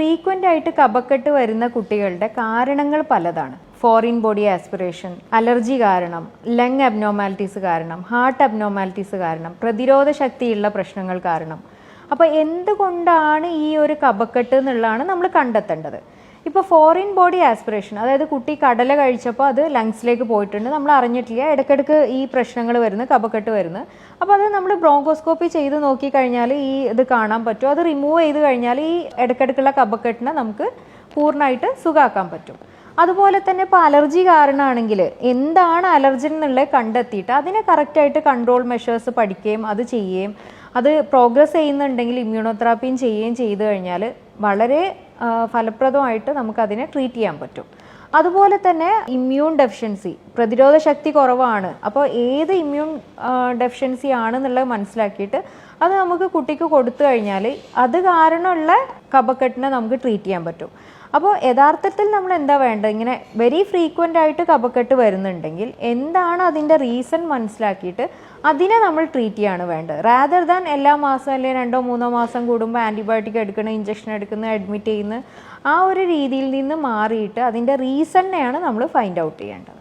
Frequent ആയിട്ട് കപക്കെട്ട് വരുന്ന കുട്ടികളുടെ കാരണങ്ങൾ പലതാണ്. ഫോറിൻ ബോഡി ആസ്പിറേഷൻ അലർജി കാരണം ലങ് അബ്നോമാലിറ്റീസ് കാരണം ഹാർട്ട് അബ്നോമാലിറ്റീസ് കാരണം പ്രതിരോധ ശക്തിയുള്ള പ്രശ്നങ്ങൾ കാരണം. അപ്പോൾ എന്തുകൊണ്ടാണ് ഈ ഒരു കപക്കെട്ട് എന്നുള്ളതാണ് നമ്മൾ കണ്ടെത്തേണ്ടത്? ഇപ്പോൾ ഫോറിൻ ബോഡി ആസ്പിറേഷൻ അതായത് കുട്ടി കടല കഴിച്ചപ്പോൾ അത് ലങ്സിലേക്ക് പോയിട്ടുണ്ട്. നമ്മൾ അറിഞ്ഞിട്ടില്ല ഇടയ്ക്കിടയ്ക്ക് ഈ പ്രശ്നങ്ങൾ വരുന്നു കപക്കെട്ട് വരുന്നു. അപ്പോൾ അത് നമ്മൾ ബ്രോങ്കോസ്കോപ്പി ചെയ്ത് നോക്കിക്കഴിഞ്ഞാൽ ഈ ഇത് കാണാൻ പറ്റും. അത് റിമൂവ് ചെയ്ത് കഴിഞ്ഞാൽ ഈ ഇടയ്ക്കിടയ്ക്കുള്ള കപക്കെട്ടിനെ നമുക്ക് പൂർണമായിട്ട് സുഖാക്കാൻ പറ്റും. അതുപോലെ തന്നെ ഇപ്പോൾ അലർജി കാരണമാണെങ്കിൽ എന്താണ് അലർജി എന്നുള്ളത് കണ്ടെത്തിയിട്ട് അതിനെ കറക്റ്റായിട്ട് കൺട്രോൾ മെഷേഴ്സ് പഠിക്കുകയും അത് ചെയ്യുകയും അത് പ്രോഗ്രസ് ചെയ്യുന്നുണ്ടെങ്കിൽ ഇമ്മ്യൂണോതെറാപ്പിയും ചെയ്യുകയും ചെയ്തു കഴിഞ്ഞാൽ വളരെ ഫലപ്രദമായിട്ട് നമുക്കതിനെ ട്രീറ്റ് ചെയ്യാൻ പറ്റും. അതുപോലെ തന്നെ ഇമ്മ്യൂൺ ഡെഫിഷ്യൻസി പ്രതിരോധ ശക്തി കുറവാണ്. അപ്പോൾ ഏത് ഇമ്മ്യൂൺ ഡെഫിഷ്യൻസി ആണെന്നുള്ളത് മനസ്സിലാക്കിയിട്ട് അത് നമുക്ക് കുട്ടിക്ക് കൊടുത്തു കഴിഞ്ഞാൽ അത് കാരണമുള്ള കഫക്കെട്ടിനെ നമുക്ക് ട്രീറ്റ് ചെയ്യാൻ പറ്റും. അപ്പോൾ യഥാർത്ഥത്തിൽ നമ്മൾ എന്താ വേണ്ടത്? ഇങ്ങനെ വെരി ഫ്രീക്വന്റ് ആയിട്ട് കഫക്കെട്ട് വരുന്നുണ്ടെങ്കിൽ എന്താണ് അതിന്റെ റീസൺ മനസ്സിലാക്കിയിട്ട് അതിനെ നമ്മൾ ട്രീറ്റ് ചെയ്യാണ് വേണ്ടത്? റാദർ ദാൻ എല്ലാ മാസം അല്ലെങ്കിൽ രണ്ടോ മൂന്നോ മാസം കൂടുമ്പോൾ ആന്റിബയോട്ടിക് എടുക്കണം ഇഞ്ചക്ഷൻ എടുക്കുന്ന അഡ്മിറ്റ് ചെയ്യുന്ന ആ ഒരു രീതിയിൽ നിന്ന് മാറിയിട്ട് അതിന്റെ റീസണിനെയാണ് നമ്മൾ ഫൈൻഡ് ഔട്ട് ചെയ്യേണ്ടത്.